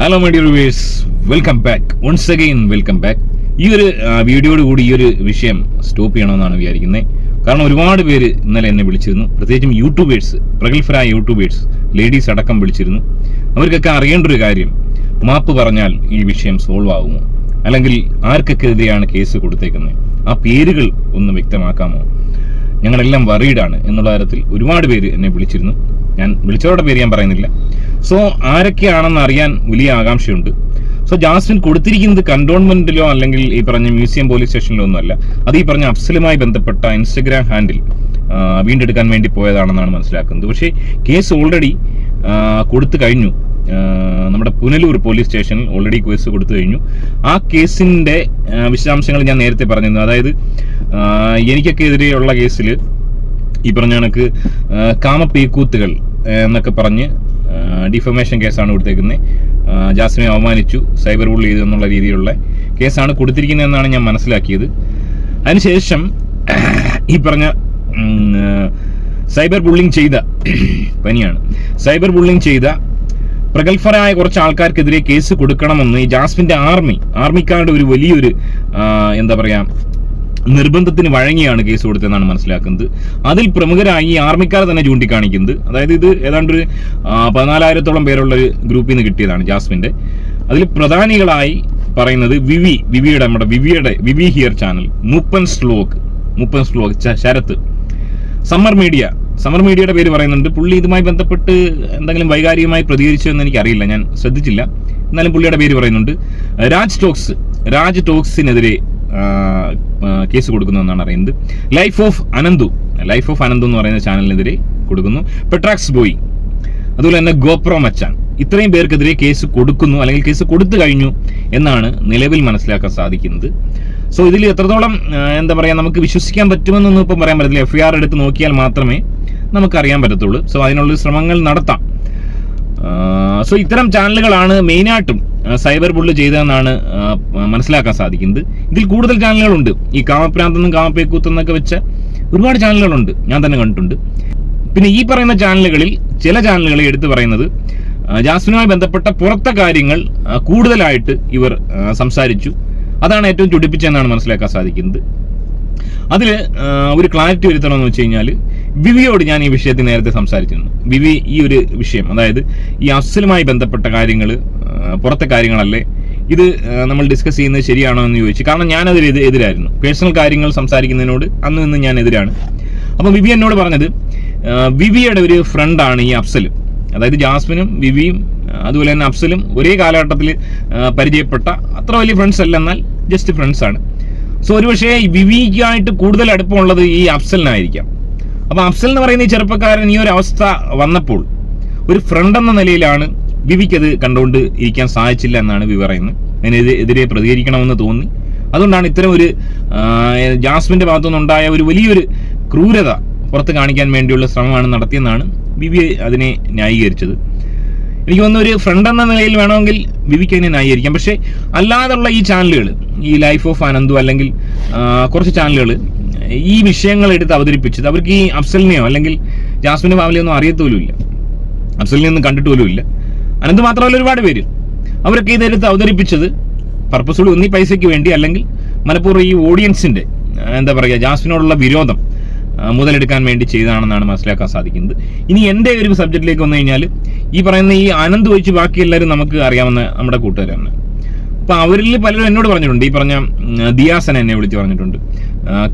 Hello my dear welcome back once again welcome back ഈ ഒരു വീഡിയോയോട് കൂടി ഈ ഒരു വിഷയം സ്റ്റോപ്പ് ചെയ്യണമെന്നാണ് വിചാരിക്കുന്നത് കാരണം ഒരുപാട് പേര് ഇന്നലെ എന്നെ വിളിച്ചിരുന്നു. പ്രത്യേകിച്ചും യൂട്യൂബേഴ്സ് പ്രഗത്ഭരായ യൂട്യൂബേഴ്സ് ലേഡീസ് അടക്കം വിളിച്ചിരുന്നു. അവർക്കൊക്കെ അറിയേണ്ട ഒരു കാര്യം മാപ്പ് പറഞ്ഞാൽ ഈ വിഷയം സോൾവ് ആകുമോ അല്ലെങ്കിൽ ആർക്കൊക്കെ എതിരെയാണ് കേസ് കൊടുത്തേക്കുന്നത് ആ പേരുകൾ ഒന്ന് വ്യക്തമാക്കാമോ? ഞങ്ങളെല്ലാം വറീഡാണ് എന്നുള്ള തരത്തിൽ ഒരുപാട് പേര് എന്നെ വിളിച്ചിരുന്നു. ഞാൻ വിളിച്ചവരുടെ പേര് ഞാൻ പറയുന്നില്ല. സോ ആരൊക്കെയാണെന്ന് അറിയാൻ വലിയ ആകാംക്ഷയുണ്ട്. സോ ജാസ്മിൻ കൊടുത്തിരിക്കുന്നത് കണ്ടോൺമെന്റിലോ അല്ലെങ്കിൽ ഈ പറഞ്ഞ മ്യൂസിയം പോലീസ് സ്റ്റേഷനിലോ ഒന്നുമല്ല അത് ഈ പറഞ്ഞ അഫ്സലുമായി ബന്ധപ്പെട്ട ഇൻസ്റ്റഗ്രാം ഹാൻഡിൽ വീണ്ടെടുക്കാൻ വേണ്ടി പോയതാണെന്നാണ് മനസ്സിലാക്കുന്നത്. പക്ഷേ കേസ് ഓൾറെഡി കൊടുത്തു കഴിഞ്ഞു. നമ്മുടെ പുനലൂർ പോലീസ് സ്റ്റേഷനിൽ ഓൾറെഡി കേസ് കൊടുത്തു കഴിഞ്ഞു. ആ കേസിന്റെ വിശദാംശങ്ങൾ ഞാൻ നേരത്തെ പറഞ്ഞിരുന്നു. അതായത് എനിക്കൊക്കെ എതിരെയുള്ള കേസിൽ ഈ പറഞ്ഞ കണക്ക് കാമ കാമപ്പീക്കൂത്തുകൾ എന്നൊക്കെ പറഞ്ഞ് ഡിഫമേഷൻ കേസാണ് കൊടുത്തേക്കുന്നത് ജാസ്മിനെ അവമാനിച്ചു സൈബർ ബുള്ളി ചെയ്തു എന്നുള്ള രീതിയിലുള്ള കേസാണ് കൊടുത്തിരിക്കുന്നതെന്നാണ് ഞാൻ മനസ്സിലാക്കിയത്. അതിനുശേഷം ഈ പറഞ്ഞ സൈബർ ബുള്ളിങ് ചെയ്ത പനിയാണ്. സൈബർ ബുള്ളിങ് ചെയ്ത പ്രഗത്ഭരായ കുറച്ച് ആൾക്കാർക്കെതിരെ കേസ് കൊടുക്കണമെന്ന് ഈ ജാസ്മിന്റെ ആർമി ആർമിക്കാരുടെ ഒരു വലിയൊരു എന്താ പറയാ നിർബന്ധത്തിന് വഴങ്ങിയാണ് കേസ് കൊടുത്തതെന്നാണ് മനസ്സിലാക്കുന്നത്. അതിൽ പ്രമുഖരായി ഈ ആർമിക്കാരെ തന്നെ ചൂണ്ടിക്കാണിക്കുന്നത്. അതായത് ഇത് ഏതാണ്ട് ഒരു പതിനാലായിരത്തോളം പേരുള്ള ഒരു ഗ്രൂപ്പിൽ നിന്ന് കിട്ടിയതാണ് ജാസ്മിന്റെ അതിൽ പ്രധാനികളായി പറയുന്നത് വിവി വിവിയുടെ നമ്മുടെ വിവിയുടെ വിവി ഹിയർ ചാനൽ മൂപ്പൻ സ്ലോക്ക് മൂപ്പൻ സ്ലോക്ക് ശരത്ത് സമ്മർ മീഡിയ സമ്മർ മീഡിയയുടെ പേര് പറയുന്നുണ്ട്. പുള്ളി ഇതുമായി ബന്ധപ്പെട്ട് എന്തെങ്കിലും വൈകാരികമായി പ്രതികരിച്ചോ എന്ന് എനിക്കറിയില്ല. ഞാൻ ശ്രദ്ധിച്ചില്ല. എന്നാലും പുള്ളിയുടെ പേര് പറയുന്നുണ്ട്. രാജ് ടോക്സ് രാജ് ടോക്സിനെതിരെ കേസ് കൊടുക്കുന്നതെന്നാണ് അറിയുന്നത്. Life of Ananthu life of Ananthu എന്ന് പറയുന്ന ചാനലിനെതിരെ കൊടുക്കുന്നു. പെട്രാക്സ് ബോയ് അതുപോലെ തന്നെ ഗോപ്രോ മച്ചാൻ. ഇത്രയും പേർക്കെതിരെ കേസ് കൊടുക്കുന്നു അല്ലെങ്കിൽ കേസ് കൊടുത്തു കഴിഞ്ഞു എന്നാണ് നിലവിൽ മനസ്സിലാക്കാൻ സാധിക്കുന്നത്. സോ ഇതിൽ എത്രത്തോളം എന്താ പറയുക നമുക്ക് വിശ്വസിക്കാൻ പറ്റുമെന്നൊന്നും ഇപ്പം പറയാൻ പറ്റത്തില്ല. എഫ് ഐ ആർ എടുത്ത് നോക്കിയാൽ മാത്രമേ നമുക്ക് അറിയാൻ പറ്റത്തുള്ളൂ. സോ അതിനുള്ള ശ്രമങ്ങൾ നടത്താം. സോ ഇത്തരം ചാനലുകളാണ് മെയിനായിട്ടും സൈബർ ബുള്ള് ചെയ്തതെന്നാണ് മനസ്സിലാക്കാൻ സാധിക്കുന്നത്. ഇതിൽ കൂടുതൽ ചാനലുകളുണ്ട്. ഈ കാമപ്രാന്തെന്നും കാമപ്പേക്കൂത്തെന്നൊക്കെ വെച്ച ഒരുപാട് ചാനലുകളുണ്ട്. ഞാൻ തന്നെ കണ്ടിട്ടുണ്ട്. പിന്നെ ഈ പറയുന്ന ചാനലുകളിൽ ചില ചാനലുകളെ എടുത്തു പറയുന്നത് ജാസ്മിനുമായി ബന്ധപ്പെട്ട പുറത്തെ കാര്യങ്ങൾ കൂടുതലായിട്ട് ഇവർ സംസാരിച്ചു. അതാണ് ഏറ്റവും ചുടിപ്പിച്ചതെന്നാണ് മനസ്സിലാക്കാൻ സാധിക്കുന്നത്. അതിൽ ഒരു ക്ലാരിറ്റി വരുത്തണമെന്ന് വെച്ച് കഴിഞ്ഞാൽ വിവിയോട് ഞാൻ ഈ വിഷയത്തിൽ നേരത്തെ സംസാരിച്ചിരുന്നു. വിവി ഈ ഒരു വിഷയം അതായത് ഈ അഫ്സലുമായി ബന്ധപ്പെട്ട കാര്യങ്ങൾ പുറത്തെ കാര്യങ്ങളല്ലേ ഇത് നമ്മൾ ഡിസ്കസ് ചെയ്യുന്നത് ശരിയാണോ എന്ന് ചോദിച്ചു കാരണം ഞാനതിൽ എതിരായിരുന്നു. പേഴ്സണൽ കാര്യങ്ങൾ സംസാരിക്കുന്നതിനോട് അന്ന് നിന്ന് ഞാൻ എതിരാണ്. അപ്പം വിവി എന്നോട് പറഞ്ഞത് വിവിയുടെ ഒരു ഫ്രണ്ടാണ് ഈ അഫ്സൽ അതായത് ജാസ്മിനും വിവിയും അതുപോലെ തന്നെ അഫ്സലും ഒരേ കാലഘട്ടത്തിൽ പരിചയപ്പെട്ട അത്ര വലിയ ഫ്രണ്ട്സ് അല്ല എന്നാൽ ജസ്റ്റ് ഫ്രണ്ട്സ് ആണ്. സോ ഒരുപക്ഷെ വിവിക്കായിട്ട് കൂടുതൽ അടുപ്പമുള്ളത് ഈ അഫ്സലിനായിരിക്കാം. അപ്പൊ അഫ്സൽ എന്ന് പറയുന്ന ഈ ചെറുപ്പക്കാരൻ ഈ ഒരു അവസ്ഥ വന്നപ്പോൾ ഒരു ഫ്രണ്ട് എന്ന നിലയിലാണ് വിവിക്കത് കണ്ടുകൊണ്ട് ഇരിക്കാൻ സാധിച്ചില്ല എന്നാണ് വി പറയുന്നത്. അതിനെതിരെ പ്രതികരിക്കണമെന്ന് തോന്നി. അതുകൊണ്ടാണ് ഇത്തരം ഒരു ജാസ്മിന്റെ ഭാഗത്തു ഭാഗത്തുനിന്നുണ്ടായ ഒരു വലിയൊരു ക്രൂരത പുറത്ത് കാണിക്കാൻ വേണ്ടിയുള്ള ശ്രമമാണ് നടത്തിയെന്നാണ് വിവി അതിനെ ന്യായീകരിച്ചത്. എനിക്ക് തോന്നുന്നു ഒരു ഫ്രണ്ട് എന്ന നിലയിൽ വേണമെങ്കിൽ വിവിക്ക് അതിനെ ന്യായീകരിക്കാം. പക്ഷേ അല്ലാതുള്ള ഈ ചാനലുകൾ ഈ ലൈഫ് ഓഫ് ആനന്ദു അല്ലെങ്കിൽ കുറച്ച് ചാനലുകൾ ഈ വിഷയങ്ങൾ എടുത്ത് അവതരിപ്പിച്ചത് അവർക്ക് ഈ അഫ്സലിനെയോ അല്ലെങ്കിൽ ജാസ്മിന്റെ ഫാമിലിയൊന്നും അറിയത്തോലുമില്ല അഫ്സലിനെ ഒന്നും കണ്ടിട്ട് പോലും ഇല്ല അനന്ത് മാത്രമല്ല ഒരുപാട് പേര്. അവരൊക്കെ ഇതെടുത്ത് അവതരിപ്പിച്ചത് പർപ്പസുകൾ ഒന്നീ പൈസയ്ക്ക് വേണ്ടി അല്ലെങ്കിൽ മനഃപൂർവം ഈ ഓഡിയൻസിന്റെ എന്താ പറയുക ജാസ്മിനോടുള്ള വിരോധം. മുതലെടുക്കാൻ വേണ്ടി ചെയ്തതാണെന്നാണ് മനസ്സിലാക്കാൻ സാധിക്കുന്നത്. ഇനി എന്റെ ഒരു സബ്ജക്റ്റിലേക്ക് വന്നു കഴിഞ്ഞാൽ ഈ പറയുന്ന ഈ ആനന്ദ് ഒഴിച്ച് ബാക്കി എല്ലാവരും നമുക്ക് അറിയാവുന്ന നമ്മുടെ കൂട്ടുകാരാണ്. അപ്പൊ അവരിൽ പലരും എന്നോട് പറഞ്ഞിട്ടുണ്ട് ഈ പറഞ്ഞ ദിയാസന എന്നെ വിളിച്ച് പറഞ്ഞിട്ടുണ്ട്.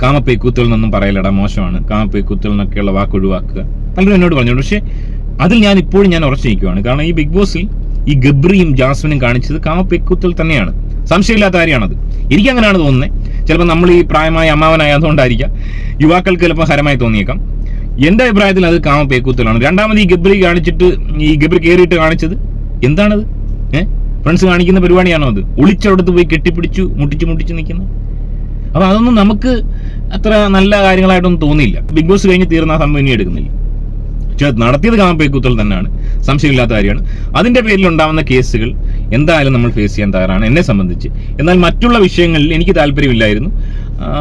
കാമപ്പേക്കൂത്തുകൾ എന്നൊന്നും പറയലടാ മോശമാണ്. കാമപ്പേക്കൂത്തുകൾ എന്നൊക്കെയുള്ള വാക്ക് ഒഴിവാക്കുക. പലരും എന്നോട് പറഞ്ഞിട്ടുണ്ട്. പക്ഷേ അതിൽ ഞാൻ ഇപ്പോഴും ഞാൻ ഉറച്ചു നിൽക്കുകയാണ് കാരണം ഈ ബിഗ് ബോസിൽ ഈ ഗബ്രിയും ജാസ്മിനും കാണിച്ചത് കാമപ്പേക്കൂത്തുകൾ തന്നെയാണ്. സംശയമില്ലാത്ത കാര്യമാണത്. എനിക്ക് അങ്ങനെയാണ് തോന്നുന്നത്. ചിലപ്പോൾ നമ്മൾ ഈ പ്രായമായ അമ്മാവനായതുകൊണ്ടായിരിക്കാം യുവാക്കൾക്ക് ചിലപ്പോൾ ഹരമായി തോന്നിയേക്കാം. എന്റെ അഭിപ്രായത്തിൽ അത് കാമ പേക്കൂത്തലാണ്. രണ്ടാമത് ഈ ഗബ്രി കാണിച്ചിട്ട് ഈ ഗബ്രി കയറിയിട്ട് കാണിച്ചത് എന്താണത്? ഏഹ് ഫ്രണ്ട്സ് കാണിക്കുന്ന പരിപാടിയാണോ അത്? ഒളിച്ചവിടത്ത് പോയി കെട്ടിപ്പിടിച്ചു മുട്ടിച്ചു മുട്ടിച്ചു നിൽക്കുന്നത് അപ്പൊ അതൊന്നും നമുക്ക് അത്ര നല്ല കാര്യങ്ങളായിട്ടൊന്നും തോന്നിയില്ല. ബിഗ് ബോസ് കഴിഞ്ഞ് തീർന്ന ആ സംഭവം ഇനി എടുക്കുന്നില്ല. നടത്തിയത് കാമ്പേക്കൂത്തൽ തന്നെയാണ്. സംശയമില്ലാത്ത കാര്യമാണ്. അതിന്റെ പേരിൽ ഉണ്ടാവുന്ന കേസുകൾ എന്തായാലും നമ്മൾ ഫേസ് ചെയ്യാൻ തയ്യാറാണ് എന്നെ സംബന്ധിച്ച്. എന്നാൽ മറ്റുള്ള വിഷയങ്ങളിൽ എനിക്ക് താല്പര്യമില്ലായിരുന്നു.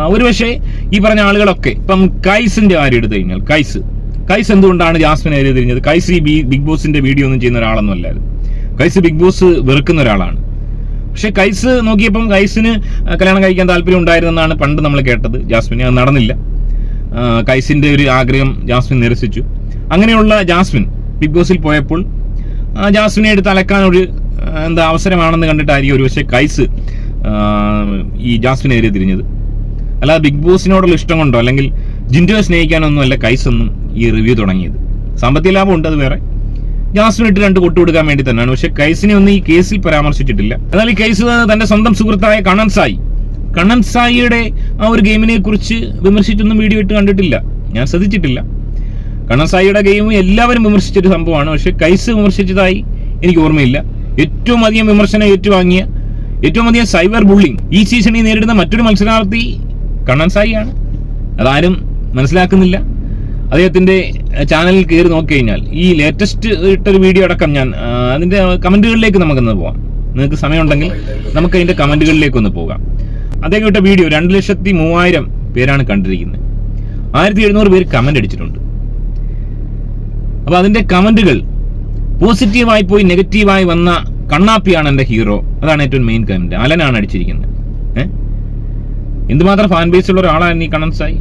ഒരുപക്ഷെ ഈ പറഞ്ഞ ആളുകളൊക്കെ ഇപ്പം കൈസിന്റെ കാര്യം എടുത്തു കഴിഞ്ഞാൽ കൈസ്. കൈസ് എന്തുകൊണ്ടാണ് ജാസ്മിനെതിരെ തിരിഞ്ഞത്? കൈസ് ഈ ബിഗ് ബോസിന്റെ വീഡിയോ ഒന്നും ചെയ്യുന്ന ഒരാളൊന്നും അല്ലായിരുന്നു. കൈസ് ബിഗ് ബോസ് വെറുക്കുന്ന ഒരാളാണ്. പക്ഷെ കൈസ് നോക്കിയപ്പം കൈസിന് കല്യാണം കഴിക്കാൻ താല്പര്യം ഉണ്ടായിരുന്നെന്നാണ് പണ്ട് നമ്മൾ കേട്ടത്. ജാസ്മിന് അത് നടന്നില്ല. കൈസിന്റെ ഒരു ആഗ്രഹം ജാസ്മിൻ നിരസിച്ചു. അങ്ങനെയുള്ള ജാസ്മിൻ ബിഗ് ബോസിൽ പോയപ്പോൾ ജാസ്മിനെ എടുത്ത് അലക്കാൻ ഒരു എന്താ അവസരമാണെന്ന് കണ്ടിട്ടായിരിക്കും ഒരുപക്ഷെ കൈസ് ഈ ജാസ്മിനെതിരെ തിരിഞ്ഞത്. അല്ലാതെ ബിഗ് ബോസിനോടുള്ള ഇഷ്ടം കൊണ്ടോ അല്ലെങ്കിൽ ജിൻഡോയെ സ്നേഹിക്കാനൊന്നും അല്ല കൈസ് ഒന്നും ഈ റിവ്യൂ തുടങ്ങിയത്. സാമ്പത്തിക ലാഭം ഉണ്ട് അത് വേറെ. ജാസ്മിൻ ഇട്ട് രണ്ട് കൊട്ടു കൊടുക്കാൻ വേണ്ടി തന്നെയാണ്. പക്ഷെ കൈസിനെ ഒന്നും ഈ കേസിൽ പരാമർശിച്ചിട്ടില്ല. എന്നാൽ ഈ കേസ് തന്റെ സ്വന്തം സുഹൃത്തായ കണ്ണൻ സായി കണ്ണൻ സായിയുടെ ആ ഒരു ഗെയിമിനെ കുറിച്ച് വിമർശിച്ചൊന്നും വീഡിയോ ഇട്ട് കണ്ടിട്ടില്ല. ഞാൻ ശ്രദ്ധിച്ചിട്ടില്ല. കണ്ണൻ സായിയുടെ ഗെയിം എല്ലാവരും വിമർശിച്ചൊരു സംഭവമാണ്. പക്ഷെ കൈസ് വിമർശിച്ചതായി എനിക്ക് ഓർമ്മയില്ല. ഏറ്റവും അധികം വിമർശനം ഏറ്റുവാങ്ങിയ ഏറ്റവും അധികം സൈബർ ബുള്ളിങ് ഈ സീസണിൽ നേരിടുന്ന മറ്റൊരു മത്സരാർത്ഥി കണ്ണൻ സായിയാണ്. അതാരും മനസ്സിലാക്കുന്നില്ല. അദ്ദേഹത്തിന്റെ ചാനലിൽ കയറി നോക്കി കഴിഞ്ഞാൽ ഈ ലേറ്റസ്റ്റ് ഇട്ടൊരു വീഡിയോ അടക്കം ഞാൻ അതിന്റെ കമന്റുകളിലേക്ക് നമുക്കൊന്ന് പോകാം നിങ്ങൾക്ക് സമയമുണ്ടെങ്കിൽ നമുക്ക് അതിന്റെ കമന്റുകളിലേക്ക് ഒന്ന് പോകാം. അദ്ദേഹം ഇട്ട വീഡിയോ രണ്ട് ലക്ഷത്തി മൂവായിരം പേരാണ് കണ്ടിരിക്കുന്നത്. ആയിരത്തി എഴുന്നൂറ് പേര് കമന്റ് അടിച്ചിട്ടുണ്ട്. അപ്പൊ അതിന്റെ കമന്റുകൾ പോസിറ്റീവായി പോയി നെഗറ്റീവായി വന്ന കണ്ണാപ്പിയാണ് എന്റെ ഹീറോ. അതാണ് ഏറ്റവും മെയിൻ കമന്റ് അലനാണ് അടിച്ചിരിക്കുന്നത്. ഏഹ് എന്തുമാത്രം ഫാൻ ബേസ് ഉള്ള ഒരാളാണ് ഈ കണ്ണൻ സായി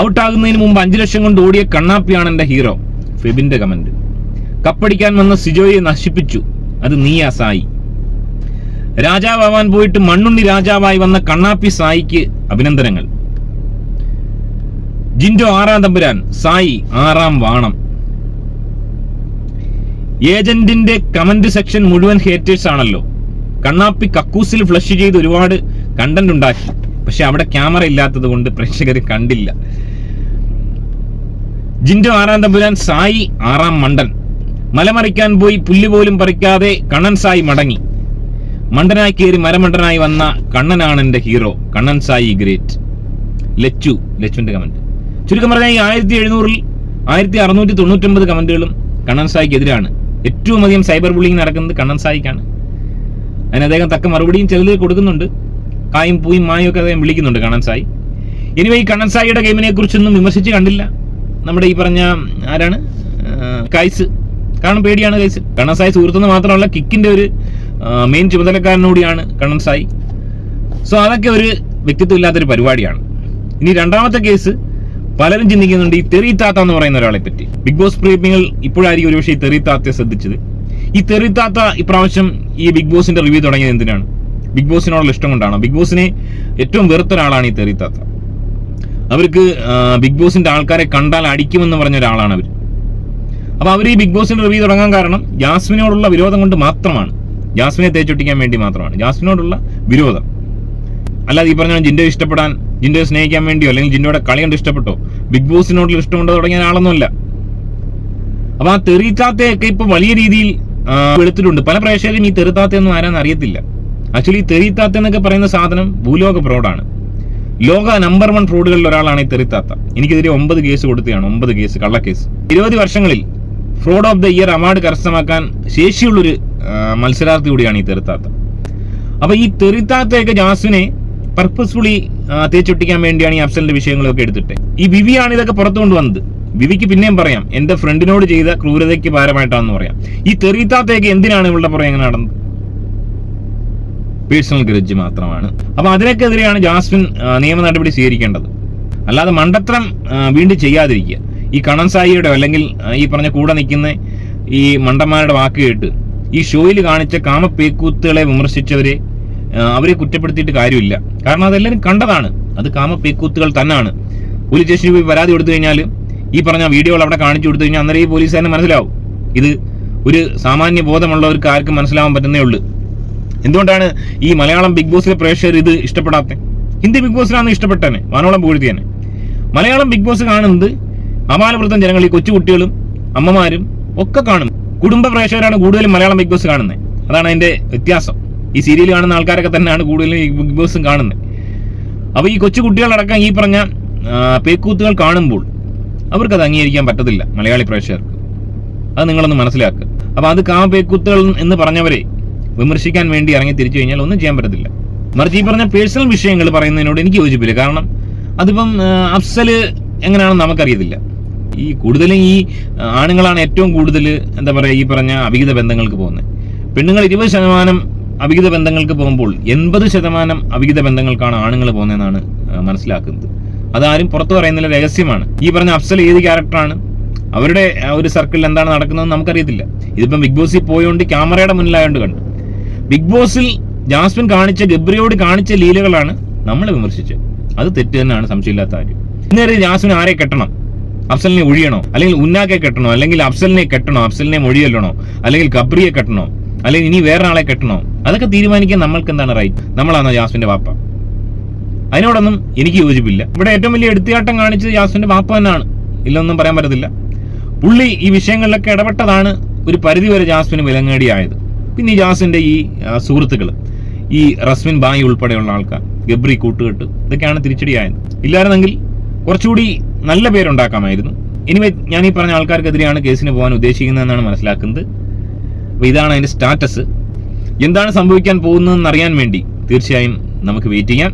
ഔട്ടാകുന്നതിന് മുമ്പ് അഞ്ചു ലക്ഷം കൊണ്ട് ഓടിയ കണ്ണാപ്പിയാണ് എന്റെ ഹീറോ. ഫെബിന്റെ കമന്റ് കപ്പടിക്കാൻ വന്ന സിജോയെ നശിപ്പിച്ചു. അത് നീയാ സായി. രാജാവാൻ പോയിട്ട് മണ്ണുണ്ണി രാജാവായി വന്ന കണ്ണാപ്പി സായിക്ക് അഭിനന്ദനങ്ങൾ. ജിൻഡോ ആറാം തമ്പുരാൻ സായി ആറാം വാണം. ഏജന്റിന്റെ കമന്റ് സെക്ഷൻ മുഴുവൻ ഹേറ്റേഴ്സ് ആണല്ലോ. കണ്ണാപ്പി കക്കൂസിൽ ഫ്ലഷ് ചെയ്ത് ഒരുപാട് കണ്ടന്റ് ഉണ്ടാക്കി. പക്ഷെ അവിടെ ക്യാമറ ഇല്ലാത്തത് കൊണ്ട് പ്രേക്ഷകർ കണ്ടില്ല. ജിൻഡോ ആറാം തമ്പുരാൻ സായി ആറാം മണ്ടൻ. മലമറിക്കാൻ പോയി പുല്ല് പോലും പറിക്കാതെ കണ്ണൻ സായി മടങ്ങി. മണ്ടനായി കയറി മരമണ്ടനായി വന്ന കണ്ണനാണ് എന്റെ ഹീറോ കണ്ണൻ സായി ഗ്രേറ്റ് ലച്ചു ലച്ചുവിന്റെ കമന്റ് ചുരുക്കം പറഞ്ഞാൽ ഈ ആയിരത്തി എഴുന്നൂറിൽ ആയിരത്തി അറുന്നൂറ്റി തൊണ്ണൂറ്റൊമ്പത് കമന്റുകളും കണ്ണൻ സായിക്ക് എതിരാണ് ഏറ്റവും അധികം സൈബർ ബുള്ളിങ് നടക്കുന്നത് കണ്ണൻ സായിക്കാണ്. അതിന് അദ്ദേഹം തക്ക മറുപടിയും ചിലത് കൊടുക്കുന്നുണ്ട്. കായും പൂയും മായും ഒക്കെ അദ്ദേഹം വിളിക്കുന്നുണ്ട് കണ്ണൻ സായി. എനിവേ ഈ കണ്ണൻ സായിയുടെ ഗെയിമിനെ കുറിച്ചൊന്നും വിമർശിച്ച് കണ്ടില്ല. നമ്മുടെ ഈ പറഞ്ഞ ആരാണ്? കൈസ്. കാരണം പേടിയാണ് കൈസ്. കണ്ണൻ സായി സുഹൃത്തെന്ന് മാത്രമല്ല കിക്കിന്റെ ഒരു മെയിൻ ചുമതലക്കാരനോടിയാണ് കണ്ണൻ സായി. സോ അതൊക്കെ ഒരു വ്യക്തിത്വം ഇല്ലാത്തൊരു പരിപാടിയാണ്. ഇനി രണ്ടാമത്തെ കേസ് പലരും ചിന്തിക്കുന്നുണ്ട് ഈ തെറി താത്ത എന്ന് പറയുന്ന ഒരാളെ പറ്റി. ബിഗ് ബോസ് പ്രേമികൾ ഇപ്പോഴായിരിക്കും ഒരുപക്ഷെ ഈ തെറിത്താത്തയെ ശ്രദ്ധിച്ചത്. ഈ തെറി താത്ത ഇപ്രാവശ്യം ഈ ബിഗ് ബോസിന്റെ റിവ്യൂ തുടങ്ങിയത് എന്തിനാണ്? ബിഗ് ബോസിനോടുള്ള ഇഷ്ടം കൊണ്ടാണോ? ബിഗ് ബോസിനെ ഏറ്റവും വെറുത്ത ഒരാളാണ് ഈ തെറി താത്ത. അവർക്ക് ബിഗ് ബോസിന്റെ ആൾക്കാരെ കണ്ടാൽ അടിക്കുമെന്ന് പറഞ്ഞ ഒരാളാണ് അവർ അപ്പൊ അവർ ഈ ബിഗ് ബോസിന്റെ റിവ്യൂ തുടങ്ങാൻ കാരണം ജാസ്മിനോടുള്ള വിരോധം കൊണ്ട് മാത്രമാണ്. ജാസ്മിനെ തേച്ചൊട്ടിക്കാൻ വേണ്ടി മാത്രമാണ്. ജാസ്മിനോടുള്ള വിരോധം. അല്ലാതെ ഈ പറഞ്ഞ ജിൻഡോ ഇഷ്ടപ്പെടാൻ ജിൻഡോ സ്നേഹിക്കാൻ വേണ്ടിയോ അല്ലെങ്കിൽ ജിൻഡോയുടെ കളി കണ്ട് ഇഷ്ടപ്പെട്ടോ? ബിഗ് ബോസിനോട്ടിൽ ഇഷ്ടമുണ്ടോ തുടങ്ങിയ ആളൊന്നുമല്ല. അപ്പൊ ആ തെറിത്താത്തയൊക്കെ ഇപ്പൊ വലിയ രീതിയിൽ എടുത്തിട്ടുണ്ട്. പല പ്രേക്ഷകരും ഈ തെറിത്താത്തയൊന്നും ആരാന്ന് അറിയത്തില്ല. ആക്ച്വലി തെറിത്താത്ത എന്നൊക്കെ പറയുന്ന സാധനം ഭൂലോക ഫ്രോഡാണ്. ലോക നമ്പർ വൺ ഫ്രോഡുകളിൽ ഒരാളാണ് ഈ തെറിത്താത്ത. എനിക്കെതിരെ ഒമ്പത് കേസ് കൊടുത്തതാണ്. ഒമ്പത് കേസ് കള്ളക്കേസ്. ഇരുപത് വർഷങ്ങളിൽ fraud of the year award കരസ്ഥമാക്കാൻ ശേഷിയുള്ളൊരു മത്സരാർത്ഥി കൂടിയാണ് ഈ തെറിത്താത്ത. അപ്പൊ ഈ തെറിത്താത്തയൊക്കെ ജാസ്മിനെ പർപ്പസ്ഫുള്ളി തേച്ചൊട്ടിക്കാൻ വേണ്ടിയാണ് ഈ അഫ്സലിന്റെ വിഷയങ്ങളൊക്കെ എടുത്തിട്ട്. ഈ വിവിയാണ് ഇതൊക്കെ പുറത്തു കൊണ്ടുവന്നത്. വിവിക്ക് പിന്നെയും പറയാം എന്റെ ഫ്രണ്ടിനോട് ചെയ്ത ക്രൂരതയ്ക്ക് ഭാരമായിട്ടാണെന്ന് പറയാം. ഈ തെറിത്താത്തയൊക്കെ എന്തിനാണ് ഇവളുടെ പുറകെ നടന്നത്? പേഴ്സണൽ ഗ്രജ് മാത്രമാണ്. അപ്പൊ അതിനൊക്കെതിരെയാണ് ജാസ്മിൻ നിയമ നടപടി സ്വീകരിക്കേണ്ടത്. അല്ലാതെ മണ്ടത്രം വീണ്ടും ചെയ്യാതിരിക്കുക. ഈ കണൻസായിയുടെ അല്ലെങ്കിൽ ഈ പറഞ്ഞ കൂടെ നിൽക്കുന്ന ഈ മണ്ടന്മാരുടെ വാക്ക് കേട്ട് ഈ ഷോയിൽ കാണിച്ച കാമപ്പേക്കൂത്തുകളെ വിമർശിച്ചവരെ അവരെ കുറ്റപ്പെടുത്തിയിട്ട് കാര്യമില്ല. കാരണം അതെല്ലാവരും കണ്ടതാണ്. അത് കാമപ്പേക്കൂത്തുകൾ തന്നെയാണ് പോലീസ് സ്റ്റേഷനിൽ പോയി പരാതി കൊടുത്തു കഴിഞ്ഞാൽ ഈ പറഞ്ഞ വീഡിയോകൾ അവിടെ കാണിച്ചു കൊടുത്തു കഴിഞ്ഞാൽ അന്നേരം ഈ പോലീസുകാരന് മനസ്സിലാവും. ഇത് ഒരു സാമാന്യ ബോധമുള്ളവർക്ക് ആർക്കും മനസ്സിലാവാൻ പറ്റുന്നേ ഉള്ളൂ. എന്തുകൊണ്ടാണ് ഈ മലയാളം ബിഗ് ബോസിലെ പ്രേക്ഷകർ ഇത് ഇഷ്ടപ്പെടാത്ത ഹിന്ദി ബിഗ് ബോസിലാണ് ഇഷ്ടപ്പെട്ടനെ വാനോളം പൂഴ്ത്തിയനെ മലയാളം ബിഗ് ബോസ് കാണുന്നത് അപാലവൃത്തം ജനങ്ങൾ ഈ കൊച്ചുകുട്ടികളും അമ്മമാരും ഒക്കെ കാണും കുടുംബ പ്രേക്ഷകരാണ് കൂടുതലും മലയാളം ബിഗ് ബോസ് കാണുന്നത്. അതാണ് അതിന്റെ വ്യത്യാസം. ഈ സീരിയൽ കാണുന്ന ആൾക്കാരൊക്കെ തന്നെയാണ് കൂടുതലും ഈ ബിഗ് ബോസും കാണുന്നത്. അപ്പോൾ ഈ കൊച്ചു കുട്ടികളടക്കം ഈ പറഞ്ഞ പേക്കൂത്തുകൾ കാണുമ്പോൾ അവർക്കത് അംഗീകരിക്കാൻ പറ്റത്തില്ല മലയാളി പ്രേക്ഷകർക്ക്. അത് നിങ്ങളൊന്ന് മനസ്സിലാക്കുക അപ്പോൾ അത് കാ പേക്കൂത്തുകൾ എന്ന് പറഞ്ഞവരെ വിമർശിക്കാൻ വേണ്ടി ഇറങ്ങി തിരിച്ചു കഴിഞ്ഞാൽ ഒന്നും ചെയ്യാൻ പറ്റത്തില്ല. മറിച്ച് ഈ പറഞ്ഞ പേഴ്സണൽ വിഷയങ്ങൾ പറയുന്നതിനോട് എനിക്ക് യോജിപ്പില്ല. കാരണം അതിപ്പം അഫ്സൽ എങ്ങനെയാണെന്ന് നമുക്കറിയത്തില്ല. ഈ കൂടുതലും ഈ ആണുങ്ങളാണ് ഏറ്റവും കൂടുതൽ എന്താ പറയുക ഈ പറഞ്ഞ അവിഹിത ബന്ധങ്ങൾക്ക് പോകുന്നത്. പെണ്ണുങ്ങൾ ഇരുപത് ശതമാനം അവിഹിത ബന്ധങ്ങൾക്ക് പോകുമ്പോൾ എൺപത് ശതമാനം അവിഹിത ബന്ധങ്ങൾക്കാണ് ആണുങ്ങൾ പോകുന്നതെന്നാണ് മനസ്സിലാക്കുന്നത്. അതാരും പുറത്തു പറയുന്നില്ല രഹസ്യമാണ്. ഈ പറഞ്ഞ അഫ്സൽ ഏത് ക്യാരക്ടറാണ്? അവരുടെ ഒരു സർക്കിളിൽ എന്താണ് നടക്കുന്നത് നമുക്കറിയത്തില്ല. ഇതിപ്പം ബിഗ് ബോസിൽ പോയോണ്ട് ക്യാമറയുടെ മുന്നിലായോണ്ട് കണ്ടു. ബിഗ് ബോസിൽ ജാസ്മിൻ കാണിച്ച ഗബ്രിയോട് കാണിച്ച ലീലകളാണ് നമ്മൾ വിമർശിച്ചത്. അത് തെറ്റ് തന്നെയാണ് സംശയമില്ലാത്ത കാര്യം. ഇന്നേരെ ജാസ്മിൻ ആരെ കെട്ടണം? അഫ്സലിനെ ഒഴിയണോ? അല്ലെങ്കിൽ ഉന്നാക്കെ കെട്ടണോ? അല്ലെങ്കിൽ അഫ്സലിനെ കെട്ടണോ? അഫ്സലിനെ മൊഴിയല്ലണോ? അല്ലെങ്കിൽ ഗബ്രിയെ കെട്ടണോ? അല്ലെങ്കിൽ ഇനി വേറെ ആളെ കെട്ടണോ? അതൊക്കെ തീരുമാനിക്കാൻ നമ്മൾക്ക് എന്താണ് റൈറ്റ് നമ്മളാണോ ജാസ്മിന്റെ വാപ്പ? അതിനോടൊന്നും എനിക്ക് യോജിപ്പില്ല. ഇവിടെ ഏറ്റവും വലിയ എടുത്തുകാട്ടം കാണിച്ചത് ജാസ്മിന്റെ വാപ്പ തന്നെയാണ്. ഇല്ലൊന്നും പറയാൻ പറ്റത്തില്ല. പുള്ളി ഈ വിഷയങ്ങളിലൊക്കെ ഇടപെട്ടതാണ് ഒരു പരിധിവരെ ജാസ്മിന് വിലങ്ങേടിയായത്. പിന്നെ ഈ ജാസ്മിന്റെ ഈ സുഹൃത്തുക്കൾ ഈ റസ്മിൻ ബായി ഉൾപ്പെടെയുള്ള ആൾക്കാർ ഗബ്രി കൂട്ടുകെട്ട് ഇതൊക്കെയാണ് തിരിച്ചടിയായത്. ഇല്ലായിരുന്നെങ്കിൽ കുറച്ചുകൂടി നല്ല പേരുണ്ടാക്കാമായിരുന്നു. ഇനി ഞാൻ ഈ പറഞ്ഞ ആൾക്കാർക്കെതിരെയാണ് കേസിന് പോകാൻ ഉദ്ദേശിക്കുന്നതെന്നാണ് മനസ്സിലാക്കുന്നത്. അപ്പോൾ ഇതാണ് അതിന്റെ സ്റ്റാറ്റസ്. എന്താണ് സംഭവിക്കാൻ പോകുന്നതെന്ന് അറിയാൻ വേണ്ടി തീർച്ചയായും നമുക്ക് വെയിറ്റ് ചെയ്യാം.